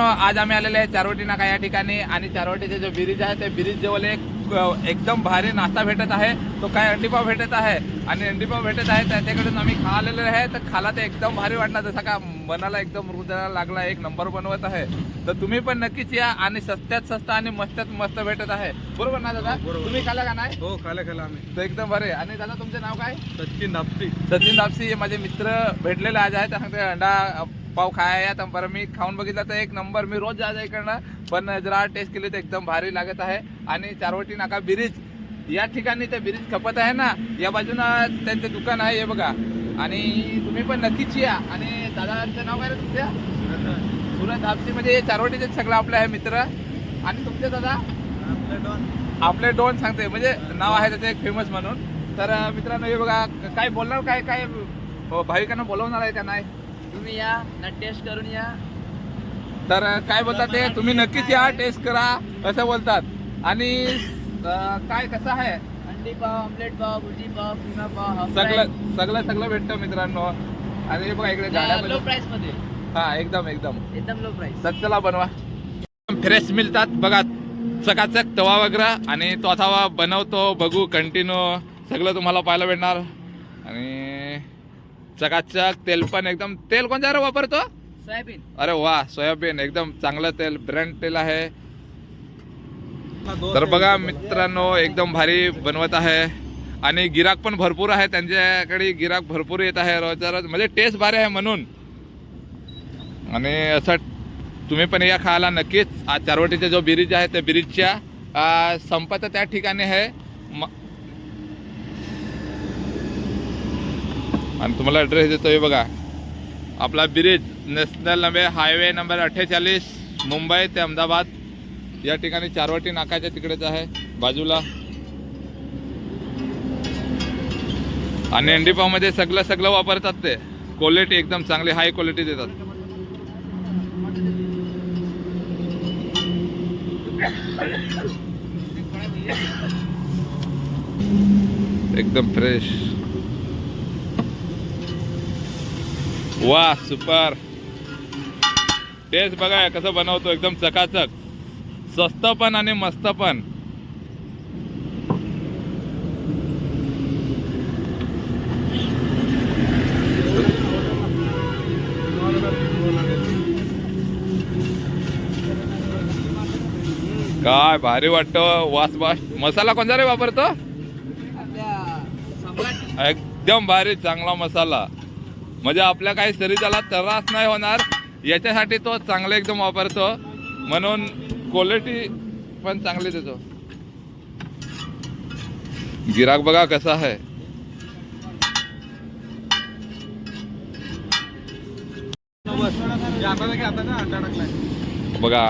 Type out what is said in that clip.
आज आम्ही आलेले आहे चारवटी नाका या ठिकाणी आणि चारवटीचे जे ब्रिज आहे ते ब्रिज जवळ एक एकदम भारी नाश्ता भेटत आहे. तो काय अंडीपाव भेटत आहे? आणि अंडीपाव भेटत आहे त्याच्याकडून आम्ही खा आलेले आहे. तर खाला ते एकदम भारी वाटला जसा का मनाला एकदम हृदयाला लागला एक नंबर बनवत आहे. तर तुम्ही पण नक्कीच या आणि सस्त्यात स्वस्त आणि मस्त्यात मस्त भेटत आहे. बरोबर ना दादा? बरोबर. तुम्ही खाला का नाही? हो खाला खाला आम्ही. तर एकदम बरे आणि दादा तुमचे नाव काय? सचिन दापसी. सचिन दापसी हे माझे मित्र भेटलेले आज आहे तर सांगते अंडा पाव खाया तर बरं मी खाऊन बघितलं तर एक नंबर मी रोज जायचं इकडनं पण जरा टेस्ट केली तर एकदम भारी लागत आहे. आणि चारवटी नाका ब्रिज. या ठिकाणी ते ब्रिज खपत आहे ना. या बाजूला त्यांचे दुकान आहे हे बघा. आणि तुम्ही पण नक्कीच या. आणि दादाचं नाव काय रे तुमच्या सुरत. दापसी म्हणजे चारवटीचे सगळं आपले आहे मित्र. आणि तुमचे दादा? आपले डोन. सांगते म्हणजे नाव आहे त्याचं एक फेमस म्हणून. तर मित्रांनो हे बघा काय बोलणार काय काय हो, भाविकांना बोलवणार आहे का नाही तुम्ही या ना टेस्ट करून या. तर काय बोलतात ते? तुम्ही नक्कीच या टेस्ट करा असं बोलतात. आणि अं, काय कसं आहे? अंडी पाव ऑमलेट पाव भुर्जी पाव किमा पाव हाफ. सगळं सगळं सगळं भेटतं मित्रांनो. आणि हे बघा इकडे गाड्या लो पण- प्राइसमध्ये. हा एकदम एकदम. एकदम लो प्राइस तर चला बनवा. फ्रेश मिळतात. बघा चकाचक तवा वगैरे आणि तो असा बनवतो बघू कंटिन्यू सगळं तुम्हाला पाहायला भेटणार. आणि चकाचक तेल पण एकदम तेल कोणत्या वापरतो? सोयाबीन. अरे वा सोयाबीन. एकदम चांगलं तेल ब्रँड तेल आहे. तर बघा मित्रांनो एकदम भारी बनवत आहे. आणि गिराक पण भरपूर आहे. त्यांच्याकडे गिराक भरपूर येत आहे. रोजच्या रोज म्हणजे टेस्ट भारी आहे म्हणून. आणि असं तुम्ही पण या खायला नक्कीच. आज चारवटीचा जो ब्रिज आहे त्या ब्रिजच्या संपत त्या ठिकाणी आहे. म- आणि तुम्हाला ॲड्रेस देतो हे बघा. आपला bridge national number highway number अठ्ठेचाळीस मुंबई ते अहमदाबाद. या ठिकाणी चारवटी नाकाच्या तिकडेच आहे बाजूला. आणि अंडीपावमध्ये सगळं सगळं वापरतात ते. क्वालिटी एकदम चांगली हाय क्वालिटी देतात. एकदम फ्रेश वा सुपर. टेस्ट बघा कसं बनवतो एकदम चकाचक. स्वस्त पण आणि मस्त पण. काय भारी वाटतं वास वास मसाला कोणता रे वापरतो? एकदम भारी चांगला मसाला. म्हणजे आपल्या काही शरीराला त्रास नाही होणार. याच्यासाठी तो चांगला एकदम वापरतो. म्हणून क्वालिटी पण चांगली देतो. गिराक बघा कसा आहे. बघा